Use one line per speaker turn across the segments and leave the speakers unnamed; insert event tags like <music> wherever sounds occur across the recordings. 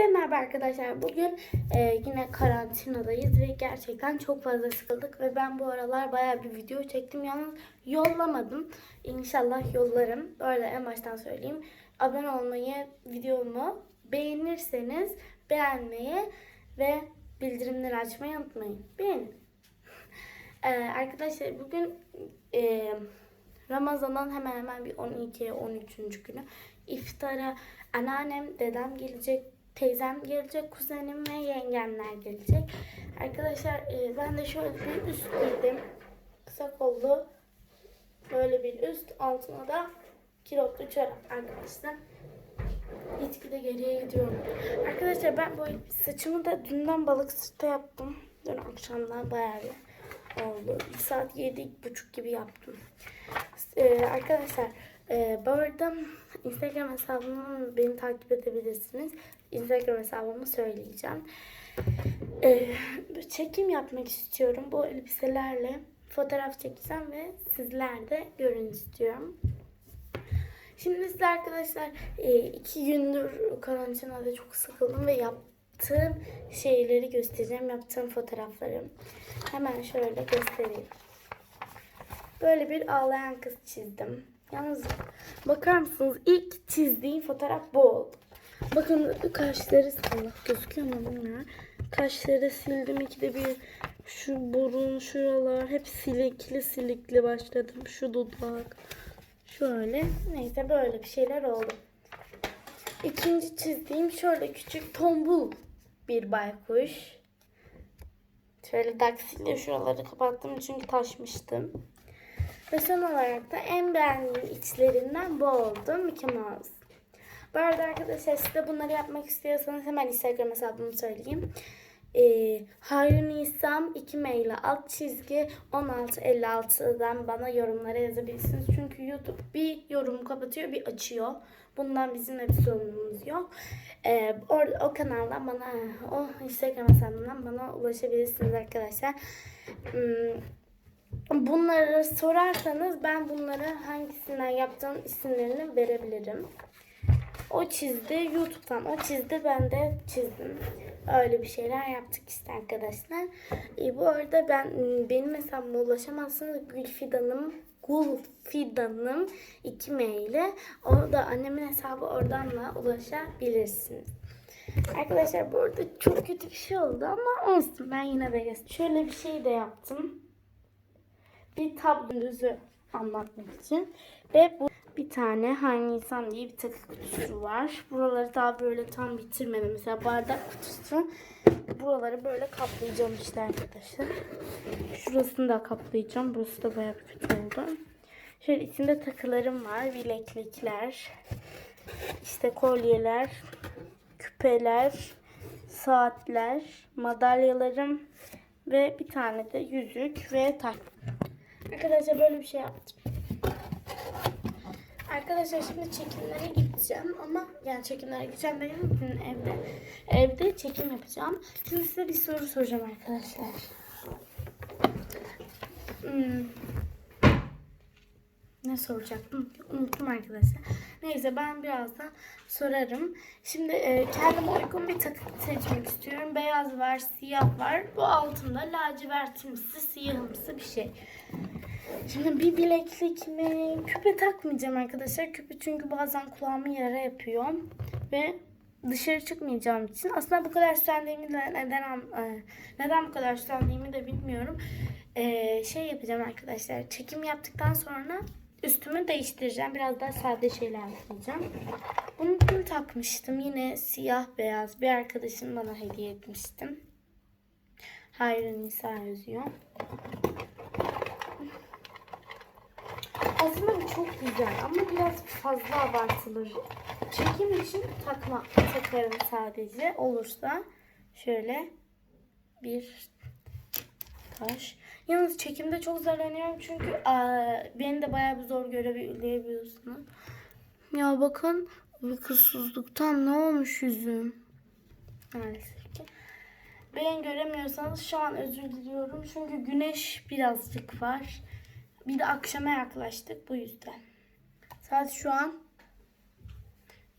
Hepinize merhaba arkadaşlar. Bugün e, yine karantinadayız ve gerçekten çok fazla sıkıldık ve ben bu aralar bayağı bir video çektim. Yalnız yollamadım. İnşallah yollarım. Arada en baştan söyleyeyim. Abone olmayı, videomu beğenirseniz beğenmeyi ve bildirimleri açmayı unutmayın. Beğenin. <laughs> E, arkadaşlar bugün e, Ramazan'ın hemen hemen bir 12 13. günü iftara anneannem, dedem gelecek, teyzem gelecek, kuzenim ve yengemler gelecek. Arkadaşlar e, ben de şöyle bir üst giydim. Kısa kollu böyle bir üst altına da kilotlu çorap arkadaşlar. Gitgide geriye gidiyorum. Arkadaşlar ben bu saçımı da dünden balık sırtta yaptım. Dün akşamdan bayağı oldu. Bir saat yedi buçuk gibi yaptım. Ee, arkadaşlar e, bu arada Instagram hesabımı beni takip edebilirsiniz. Instagram hesabımı söyleyeceğim. Ee, çekim yapmak istiyorum. Bu elbiselerle fotoğraf çekeceğim ve sizler de görün istiyorum. Şimdi size arkadaşlar e, iki gündür karantinada çok sıkıldım ve yaptığım şeyleri göstereceğim. Yaptığım fotoğrafları. Hemen şöyle göstereyim. Böyle bir ağlayan kız çizdim. Yalnız bakar mısınız ilk çizdiğim fotoğraf bu oldu. Bakın kaşları Allah gözüküyor mu bilmiyorum. Kaşları sildim ikide bir. Şu burun şuralar hep silikli silikli başladım. Şu dudak. Şöyle neyse böyle bir şeyler oldu. İkinci çizdiğim şöyle küçük tombul bir baykuş. Şöyle daksiyle şuraları kapattım çünkü taşmıştım. Ve son olarak da en beğendiğim içlerinden bu oldu. Mickey Mouse. Bu arada arkadaşlar siz de bunları yapmak istiyorsanız hemen Instagram hesabımı söyleyeyim. Ee, Harun İslam 2 mail alt çizgi 1656'dan bana yorumlara yazabilirsiniz. Çünkü YouTube bir yorum kapatıyor bir açıyor. Bundan bizim bir sorunumuz yok. Ee, or, o kanaldan bana o Instagram hesabından bana ulaşabilirsiniz arkadaşlar. Hmm, Bunları sorarsanız ben bunları hangisinden yaptığım isimlerini verebilirim. O çizdi YouTube'dan o çizdi ben de çizdim. Öyle bir şeyler yaptık işte arkadaşlar. E, bu arada ben benim hesabıma ulaşamazsınız. Gülfidan'ım Gulfidan'ım 2 maili. O da annemin hesabı oradan da ulaşabilirsiniz. Arkadaşlar bu arada çok kötü bir şey oldu ama olsun ben yine de göstereyim. Şöyle bir şey de yaptım bir tablonuzu anlatmak için. Ve bu bir tane Hani insan diye bir takı kutusu var. Buraları daha böyle tam bitirmedim. Mesela bardak kutusu. Buraları böyle kaplayacağım işte arkadaşlar. Şurasını da kaplayacağım. Burası da bayağı bir kötü oldu. Şöyle içinde takılarım var. Bileklikler. işte kolyeler. Küpeler. Saatler. Madalyalarım. Ve bir tane de yüzük ve tak. Arkadaşlar böyle bir şey yaptım. Arkadaşlar şimdi çekimlere gideceğim ama yani çekimlere gideceğim benim evde. Evde çekim yapacağım. Şimdi size bir soru soracağım arkadaşlar. Hmm. Ne soracaktım? Unuttum arkadaşlar. Neyse ben birazdan sorarım. Şimdi e, kendime uygun bir takı seçmek istiyorum. Beyaz var, siyah var. Bu altında lacivertimsi, siyahımsı bir şey. Şimdi bir bileklik mi? Küpe takmayacağım arkadaşlar. Küpe çünkü bazen kulağımı yara yapıyor. Ve dışarı çıkmayacağım için. Aslında bu kadar süslendiğimi de neden, e, neden bu kadar süslendiğimi de bilmiyorum. Ee, şey yapacağım arkadaşlar. Çekim yaptıktan sonra üstümü değiştireceğim. Biraz daha sade şeyler yapacağım. Bunu dün takmıştım. Yine siyah beyaz bir arkadaşım bana hediye etmiştim. Hayır Nisa yazıyor. Aslında bu çok güzel ama biraz fazla abartılır. Çekim için takma takarım sadece. Olursa şöyle bir taş. Yalnız çekimde çok zorlanıyorum çünkü aa, beni de bayağı bir zor görebiliyorsunuz. Ya bakın uykusuzluktan ne olmuş yüzüm. Maalesef ki. Beni göremiyorsanız şu an özür diliyorum. Çünkü güneş birazcık var. Bir de akşama yaklaştık bu yüzden. Saat şu an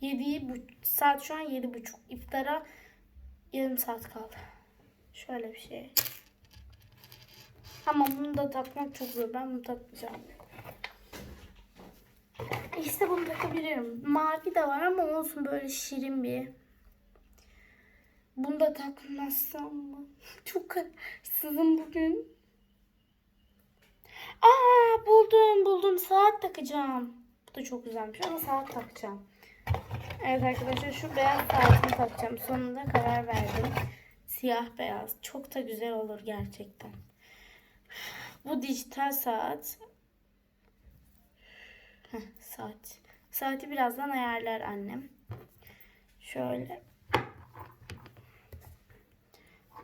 7 bu saat şu an yedi buçuk. İftara yarım saat kaldı. Şöyle bir şey. Ama bunu da takmak çok zor. Ben bunu takmayacağım. İşte bunu takabilirim. Mavi de var ama olsun böyle şirin bir. Bunu da takmazsam mı? <laughs> Çok kararsızım bugün. Aa buldum buldum saat takacağım. Bu da çok güzelmiş ama saat takacağım. Evet arkadaşlar şu beyaz saatimi takacağım. Sonunda karar verdim. Siyah beyaz. Çok da güzel olur gerçekten. Bu dijital saat. Heh, saat. Saati birazdan ayarlar annem. Şöyle.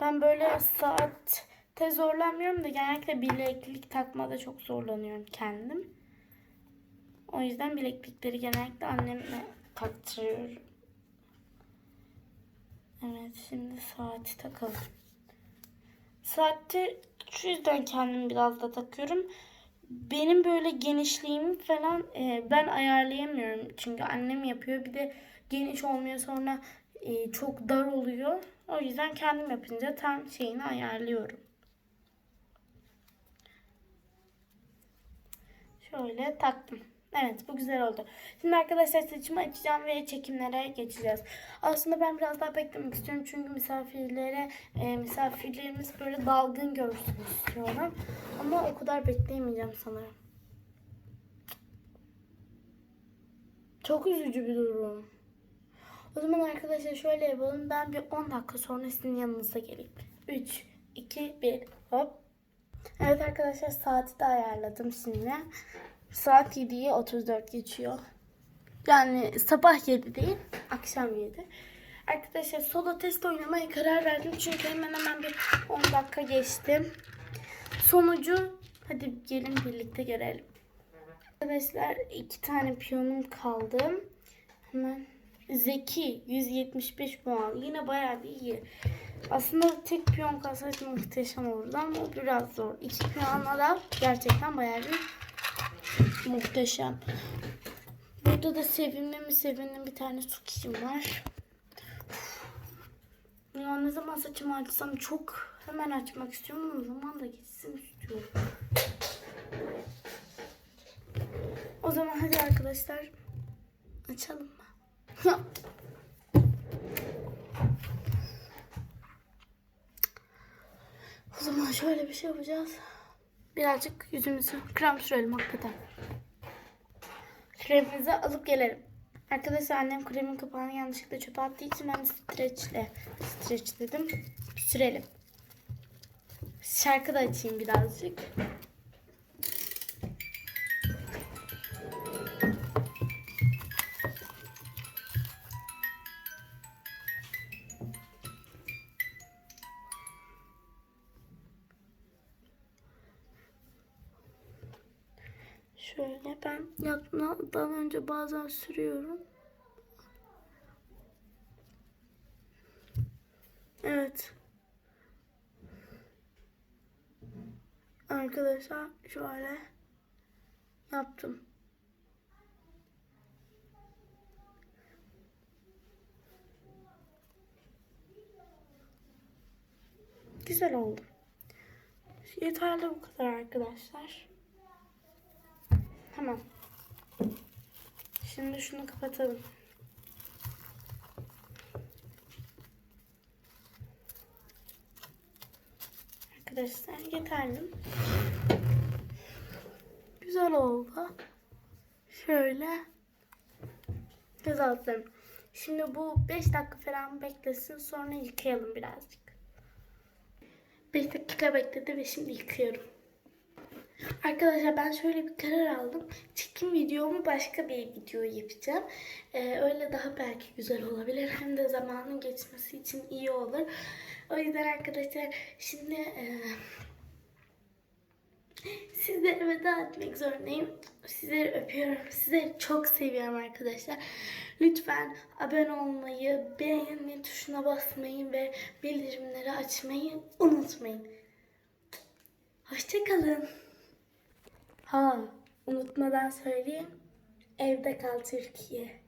Ben böyle saatte zorlanmıyorum da genellikle bileklik takmada çok zorlanıyorum kendim. O yüzden bileklikleri genellikle annemle taktırıyorum. Evet şimdi saati takalım. Saati şu yüzden kendim biraz da takıyorum. Benim böyle genişliğimi falan e, ben ayarlayamıyorum. Çünkü annem yapıyor. Bir de geniş olmuyor sonra e, çok dar oluyor. O yüzden kendim yapınca tam şeyini ayarlıyorum. Şöyle taktım. Evet bu güzel oldu. Şimdi arkadaşlar saçımı açacağım ve çekimlere geçeceğiz. Aslında ben biraz daha beklemek istiyorum. Çünkü misafirlere e, misafirlerimiz böyle dalgın görsün istiyorum. Ama o kadar bekleyemeyeceğim sanırım. Çok üzücü bir durum. O zaman arkadaşlar şöyle yapalım. Ben bir 10 dakika sonra sizin yanınıza geleyim. 3, 2, 1 hop. Evet arkadaşlar saati de ayarladım şimdi. Saat 7'yi 34 geçiyor. Yani sabah 7 değil, akşam 7. Arkadaşlar solo test oynamaya karar verdim. Çünkü hemen hemen bir 10 dakika geçti. Sonucu hadi gelin birlikte görelim. Arkadaşlar iki tane piyonum kaldı. Hemen Zeki 175 puan. Yine bayağı bir iyi. Aslında tek piyon kalsaydı muhteşem olurdu ama biraz zor. İki piyonla da gerçekten bayağı bir muhteşem. Burada da sevimli mi sevimli bir tane su kişim var. Ya ne zaman saçımı açsam çok hemen açmak istiyorum ama zaman da geçsin istiyorum. O zaman hadi arkadaşlar açalım mı? <laughs> o zaman şöyle bir şey yapacağız. Birazcık yüzümüzü krem sürelim hakikaten. Kremimizi alıp gelelim. Arkadaşlar annem kremin kapağını yanlışlıkla çöpe attığı için ben streçle streç dedim. Sürelim. Şarkı da açayım birazcık. Yatmadan önce bazen sürüyorum. Evet. Arkadaşlar şöyle yaptım. Güzel oldu. Yeterli bu kadar arkadaşlar. Tamam. Şimdi şunu kapatalım. Arkadaşlar yeterli. Güzel oldu. Şöyle göz altlarım. Şimdi bu 5 dakika falan beklesin sonra yıkayalım birazcık. 5 dakika bekledi ve şimdi yıkıyorum. Arkadaşlar ben şöyle bir karar aldım. Çekim videomu başka bir video yapacağım. Ee, öyle daha belki güzel olabilir. Hem de zamanın geçmesi için iyi olur. O yüzden arkadaşlar şimdi e, sizlere veda etmek zorundayım. Sizleri öpüyorum. Sizleri çok seviyorum arkadaşlar. Lütfen abone olmayı, beğenme tuşuna basmayı ve bildirimleri açmayı unutmayın. Hoşçakalın. Ha, unutmadan söyleyeyim. Evde kal Türkiye.